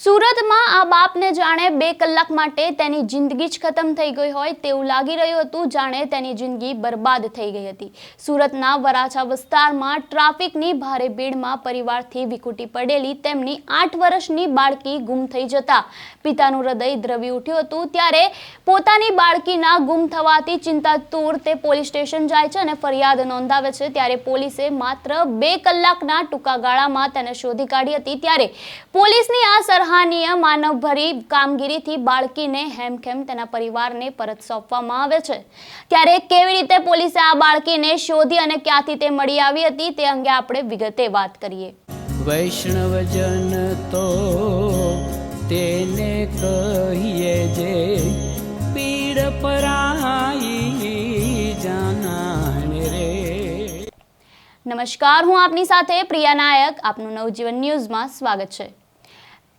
સુરતમાં આ બાપને જાણે બે કલાક માટે તેની જિંદગી જ ખતમ થઈ ગઈ હોય તેવું લાગી રહ્યું હતું. જાણે તેની જિંદગી બરબાદ થઈ ગઈ હતી. સુરતના વરાછા વિસ્તારમાં ટ્રાફિકની ભારે ભીડમાં પરિવારથી વિખૂટી પડેલી તેમની આઠ વર્ષની બાળકી ગુમ થઈ જતા પિતાનું હૃદય દ્રવી ઉઠ્યું હતું. ત્યારે પોતાની બાળકીના ગુમ થવાથી ચિંતાતુર તે પોલીસ સ્ટેશન જાય છે અને ફરિયાદ નોંધાવે છે. ત્યારે પોલીસે માત્ર બે કલાકના ટૂંકા ગાળામાં તેને શોધી કાઢી હતી. ત્યારે પોલીસની આ સરાહનીય માનવભરી કામગીરીથી બાળકીને હેમખેમ તેના પરિવારને પરત સોંપવામાં આવે છે. ત્યારે કેવી રીતે પોલીસે આ બાળકીને શોધી અને ક્યાંથી તે મળી આવી હતી તે અંગે આપણે વિગતે વાત કરીએ. વૈષ્ણવજન તો તેને કહીએ જે પીડ પરાઈ જાનાને રે. નમસ્કાર હું આપની સાથે પ્રિયા નાયક. આપનું નવજીવન ન્યૂઝમાં સ્વાગત છે.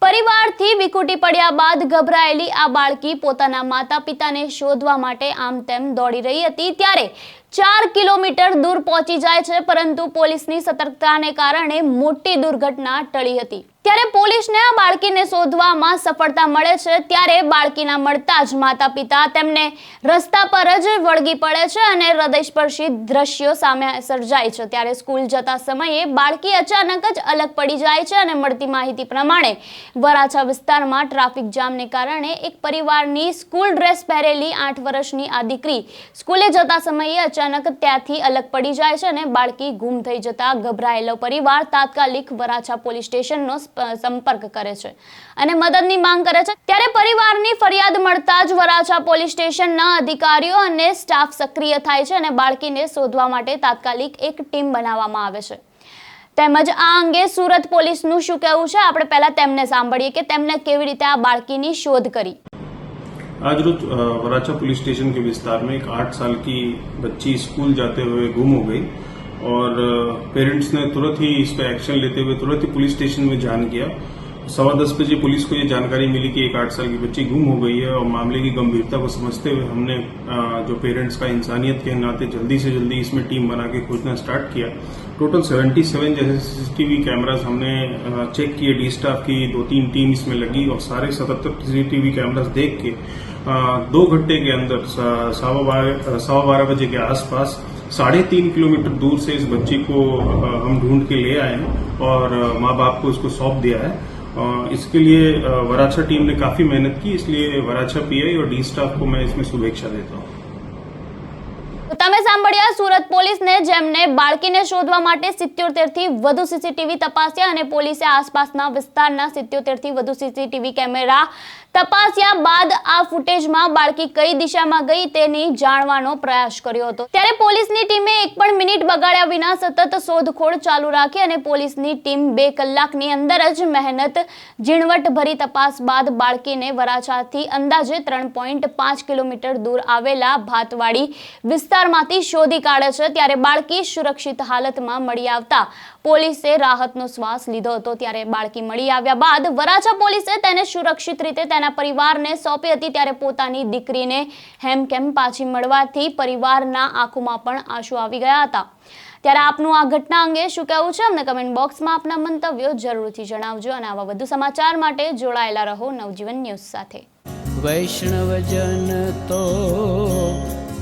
પરિવારથી વિખૂટી પડ્યા બાદ ગભરાયેલી આ બાળકી પોતાના માતા પિતાને શોધવા માટે આમ તેમ દોડી રહી હતી ત્યારે ચાર કિલોમીટર દૂર પહોંચી જાય છે, પરંતુ પોલીસની સતર્કતાને કારણે મોટી દુર્ઘટના ટળી હતી. ત્યારે પોલીસને આ બાળકીને શોધવામાં સફળતા મળે છે, ત્યારે બાળકીના મળતા જ માતા પિતા તેમને રસ્તા પર જ વળગી પડે છે અને હૃદયસ્પર્શી દ્રશ્યો સામે સર્જાય છે. ત્યારે સ્કૂલ જતા સમયે બાળકી અચાનક જ અલગ પડી જાય છે અને મળતી માહિતી પ્રમાણે વરાછા વિસ્તારમાં ટ્રાફિક જામને કારણે એક પરિવારની સ્કૂલ ડ્રેસ પહેરેલી આઠ વર્ષની આ દીકરી સ્કૂલે જતા સમયે અચાનક ત્યાંથી અલગ પડી જાય છે અને બાળકી ગુમ થઈ જતા ગભરાયેલો પરિવાર તાત્કાલિક વરાછા પોલીસ સ્ટેશનનો સંપર્ક કરે છે અને મદદની માંગ કરે છે ત્યારે પરિવારની ફરિયાદ મળતા જ વરાછા પોલીસ સ્ટેશનના અધિકારીઓ અને સ્ટાફ સક્રિય થાય છે અને બાળકીને શોધવા માટે તાત્કાલિક એક ટીમ બનાવવામાં આવે છે તેમજ આ અંગે સુરત પોલીસનું શું કહેવું છે આપણે પહેલા તેમને સાંભળીએ કે તેમને કેવી રીતે આ બાળકીની શોધ કરી आज रोज अ, वराछा पुलिस स्टेशन के विस्तार में एक आठ साल की बच्ची स्कूल जाते हुए गुम हो गई और पेरेंट्स ने तुरंत ही इस पर एक्शन लेते हुए तुरंत ही पुलिस स्टेशन में जान किया। सवा दस बजे पुलिस को ये जानकारी मिली कि एक आठ साल की बच्ची गुम हो गई है और मामले की गंभीरता को समझते हुए हमने जो पेरेंट्स का इंसानियत के नाते जल्दी से जल्दी इसमें टीम बना के खोजना स्टार्ट किया। टोटल 77 जैसे सीसीटीवी कैमरास हमने चेक किए। डी स्टाफ की दो तीन टीम इसमें लगी और सारे सतहत्तर सीसीटीवी कैमरास देख के दो घंटे के अंदर सवा बारह बजे के आसपास साढ़े तीन किलोमीटर दूर से इस बच्ची को हम ढूंढ के ले आए हैं और माँ बाप को इसको सौंप दिया है। इसके लिए वराछा टीम ने काफ़ी मेहनत की, इसलिए वराछा पीआई और डी स्टाफ को मैं इसमें शुभेच्छा देता हूँ। સાંભળ્યા, સુરત પોલીસને જેમને બાળકીને શોધવા માટે સિત્યોતેર વધુ સીસીટીવી તપાસ્યા અને પોલીસે આસપાસના વિસ્તારના સિત્યોતેર વધુ સીસીટીવી કેમેરા તપાસ્યા બાદ આ ફૂટેજમાં બાળકી કઈ દિશામાં ગઈ તેની જાણવાનો પ્રયાસ કર્યો હતો. ત્યારે પોલીસની ટીમે એક પણ મિનિટ બગાડ્યા વિના સતત શોધખોળ ચાલુ રાખી અને પોલીસની ટીમ બે કલાકની અંદર જ મહેનત, ઝીણવટભરી તપાસ બાદ બાળકીને વરાછાથી અંદાજે ત્રણ પોઈન્ટ પાંચ કિલોમીટર દૂર આવેલા ભાતવાડી વિસ્તારમાંથી શોધી કાઢે છે ત્યારે બાળકી સુરક્ષિત હાલતમાં મળી આવતા પોલીસે રાહતનો શ્વાસ લીધો હતો ત્યારે બાળકી મળી આવ્યા બાદ વરાછા પોલીસે તેને સુરક્ષિત રીતે તેના પરિવારને સોંપી હતી ત્યારે પોતાની દીકરીને હેમકેમ પાછી મળવાથી પરિવારના આંખોમાં પણ આંસુ આવી ગયા હતા. ત્યારે આપનું આ ઘટના અંગે શું કહેવું છે? અમને કમેન્ટ બોક્સમાં આપના મંતવ્યો જરૂરથી જણાવજો અને આવા વધુ સમાચાર માટે જોડાયેલા રહો નવજીવન ન્યૂઝ સાથે. વૈષ્ણવજન તો